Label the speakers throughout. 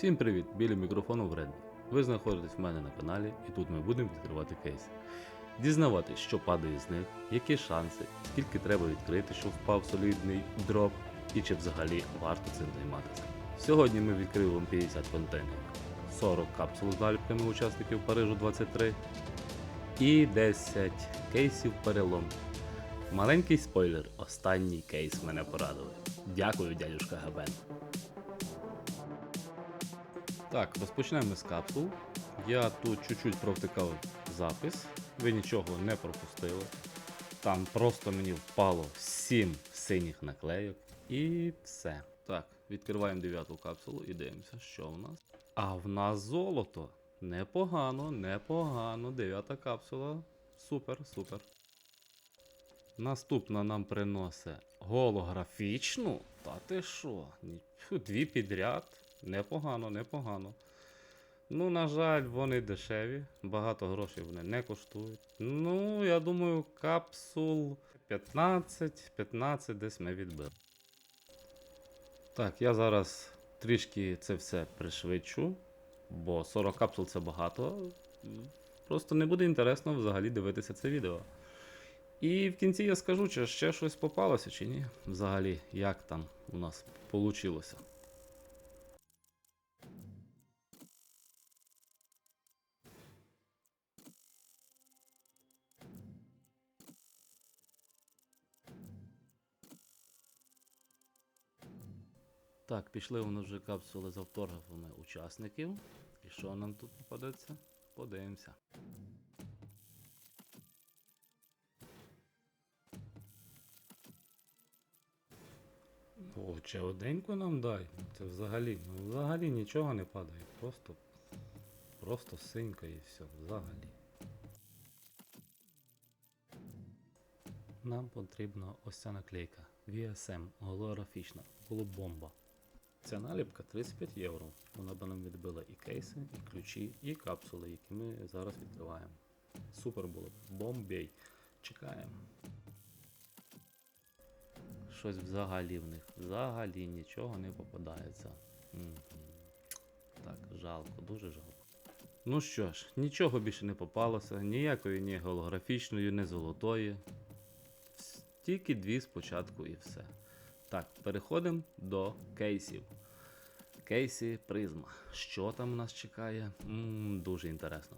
Speaker 1: Всім привіт! Біля мікрофону Вредний. Ви знаходитесь в мене на каналі і тут ми будемо відкривати кейси. Дізнаватись, що падає з них, які шанси, скільки треба відкрити, щоб впав солідний дроп, і чи взагалі варто цим займатися. Сьогодні ми відкриємо 50 контейнерів, 40 капсул з наліпками учасників Парижу 23 і 10 кейсів перелом. Маленький спойлер, останній кейс мене порадили. Дякую, дядюшка Габен. Так, розпочнемо з капсул. Я тут чуть-чуть провтикав запис, ви нічого не пропустили. Там просто мені впало 7 синіх наклейок і все. Так, відкриваємо дев'яту капсулу і дивимося, що в нас. А в нас золото. Непогано, непогано. Дев'ята капсула. Супер, супер. Наступна нам приносить голографічну. Та ти що? Дві підряд. Непогано, непогано. Ну, на жаль, вони дешеві, багато грошей вони не коштують. Ну, я думаю, капсул 15, 15 десь ми відбили. Так, я зараз трішки це все пришвидшу, бо 40 капсул це багато. Просто не буде інтересно взагалі дивитися це відео. І в кінці я скажу, чи ще щось попалося, чи ні. Взагалі, як там у нас вийшло. Так, пішли у нас вже капсули з автографами учасників. І що нам тут попадеться? Подивимося. О, оденьку нам дай. Це взагалі, ну взагалі нічого не падає. Просто, просто синька і все, взагалі. Нам потрібна ось ця наклейка. VSM голографічна, було бомба. Ця наліпка 35 євро. Вона би нам відбила і кейси, і ключі, і капсули, які ми зараз відкриваємо. Супер було. б. Бомбей. Чекаємо. Щось взагалі в них. Взагалі нічого не попадається. Так, жалко, дуже жалко. Ну що ж, нічого більше не попалося, ніякої ні голографічної, ні золотої. Тільки дві спочатку і все. Так, переходимо до кейсів. Кейсі призма. Що там у нас чекає? м дуже інтересно.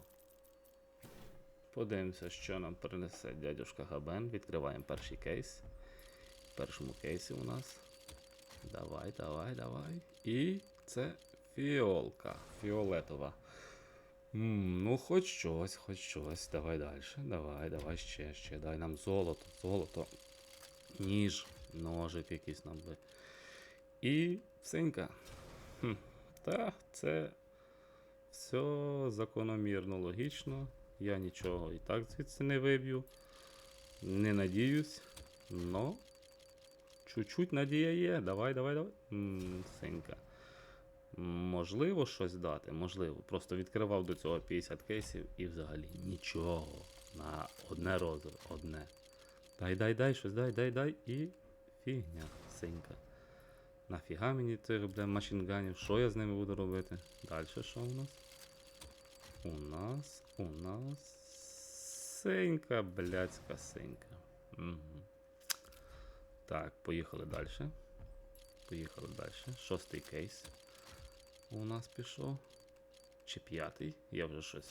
Speaker 1: Подивимося, що нам принесе дядюшка Габен. Відкриваємо перший кейс. В першому кейсі у нас. Давай, давай, давай. І це фіолка. Фіолетова. М, ну, хоч щось, хоч щось. Давай далі. Давай, давай ще, ще. Дай нам золото, золото. Ніж, ножик якийсь нам би. І синька. Хм, та, це все закономірно, логічно. Я нічого і так звідси не виб'ю. Не надіюсь. Но чуть-чуть надія є. Давай, давай, давай. М, синька. Можливо, щось дати, можливо. Просто відкривав до цього 50 кейсів і взагалі нічого. На одне розове, одне. Дай, дай, дай, щось дай, дай, дай. І фігня, синька. Нафіга мені цих бля, машинганів? Що я з ними буду робити? Далі що у нас? У нас, у нас. Синька, блядська синька. Угу. Так, поїхали далі. Поїхали далі. Шостий кейс у нас пішов. Чи п'ятий? Я вже щось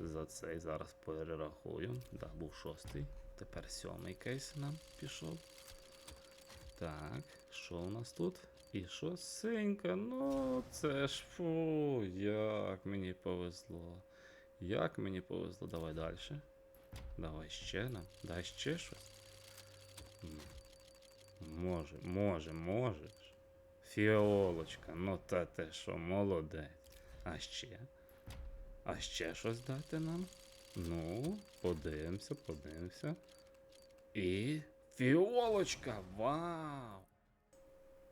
Speaker 1: за цей зараз перерахую. Да, був шостий. Тепер сьомий кейс нам пішов. Так, що у нас тут? І що синька? Ну, це ж фу, як мені повезло. Як мені повезло. Давай далі. Давай ще нам. Дай ще щось. Може, може, можеш. Фіолочка, ну та ти що, молодець. А ще? А ще щось дати нам? Ну, подивимося, подивимося. І фіолочка! Вау!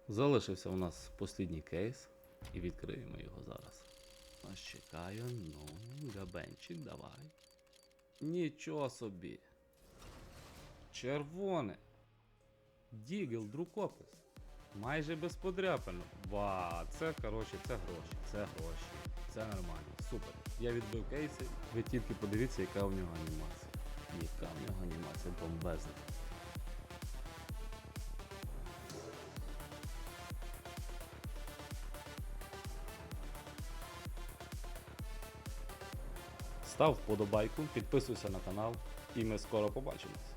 Speaker 1: Залишився у нас послідній кейс. І відкриємо його зараз. Нас чекає, ну, габенчик, давай. Нічого собі. Червоне. Дігл, друкопис. Майже без подряпинок. Ва, це коротше, це гроші, це гроші. Це нормально. Супер. Я відбив кейси. Ви тільки подивіться, яка в нього анімація. Яка в нього анімація бомбезна. Став вподобайку, підписуйся на канал, і ми скоро побачимось.